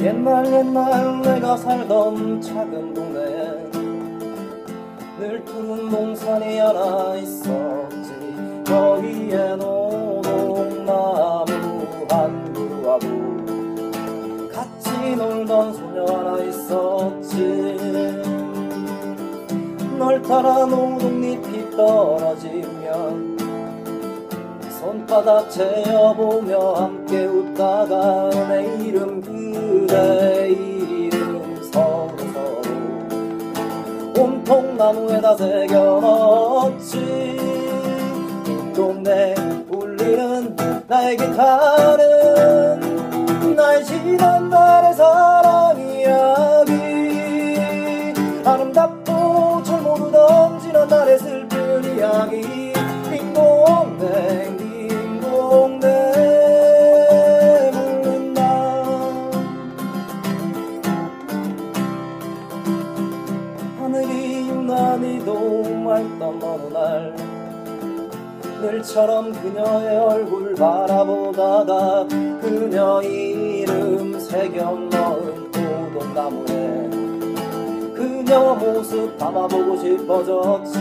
옛날 옛날 내가 살던 작은 동네에 늘 푸른 동산이 하나 있었지. 거기에 노동나무 한 그루하고 같이 놀던 소녀 하나 있었지. 널 따라 노동잎이 떨어지면 손바닥 채어보며 함께 웃다가 내 이름 그대 이름 서로. 온통 나무에다 새겨 넣었지. 동네 울리는 나의 기타는 유난히도 맑던 어느 날 늘처럼 그녀의 얼굴 바라보다가 그녀 이름 새겨 넣은 오동나무에 그녀 모습 담아보고 싶어졌지.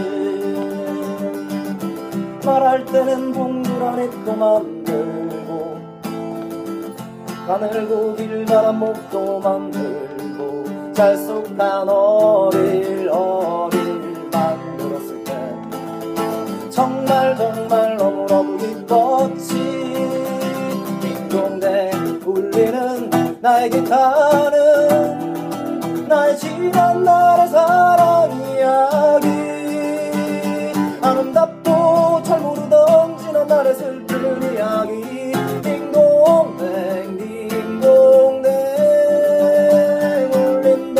말할 때는 동그란 입도 만들고 가늘고 길다란 목도 만들고 짤쑥한 어릴 어릴 나의 기타는 나의 지난 날의 사랑 이야기. 아름답고 잘 모르던 지난 날의 슬픈 이야기. 딩동댕 딩동댕 울린다.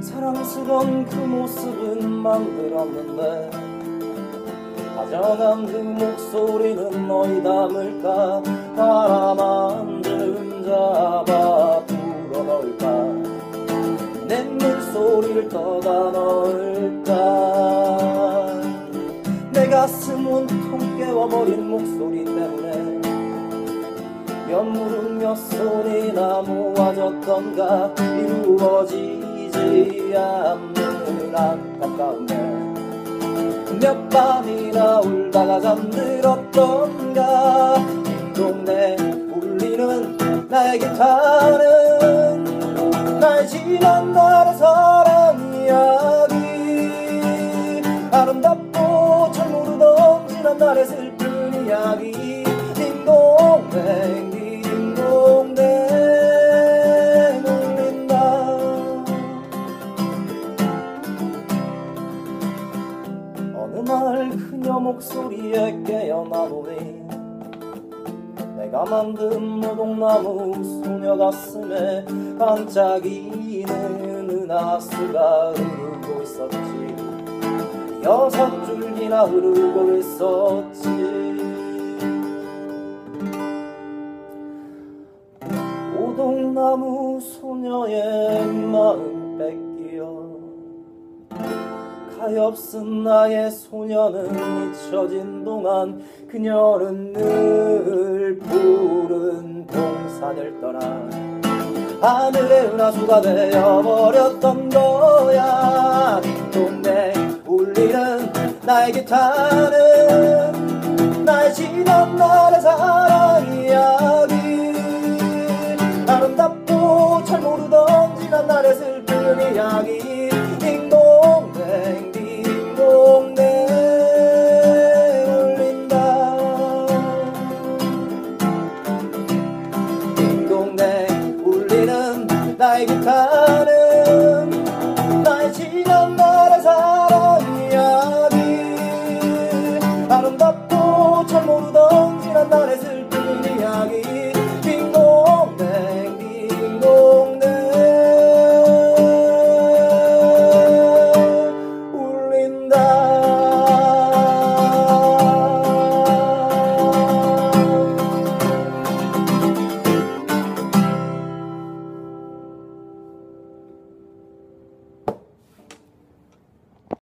사랑스런 그 모습은 만들었는데 다정한 그 목소리는 너희 담을까? 한줌 잡아 불어넣을까? 내 물소리를 떠다 넣을까? 내 가슴 온통 깨워버린 목소리 때문에 연물은 몇 손이나 모아졌던가? 이루어지지 않는 안타까움에 몇 밤이나 울다가 잠들었던가. 동네 울리는 나의 기타는 나의 지난 날의 사랑 이야기. 아름답고 잘 모르던 지난 날의 슬픈 이야기 그녀 목소리에 깨어 나 보니 내가 만든 노동나무 소녀 가슴에 반짝이는 은하수가 흐르고 있었지. 여섯 줄기나 흐르고 있었지 가엾은 나의 소녀는 잊혀진 동안 그녀는 늘 푸른 동산을 떠나 하늘의 은하수가 되어버렸던 거야. 딩동댕 울리는 나의 기타는 나의 지난 날의 사랑 이야기 아름답고 잘 모르던 지난 날의 슬픈 이야기 나의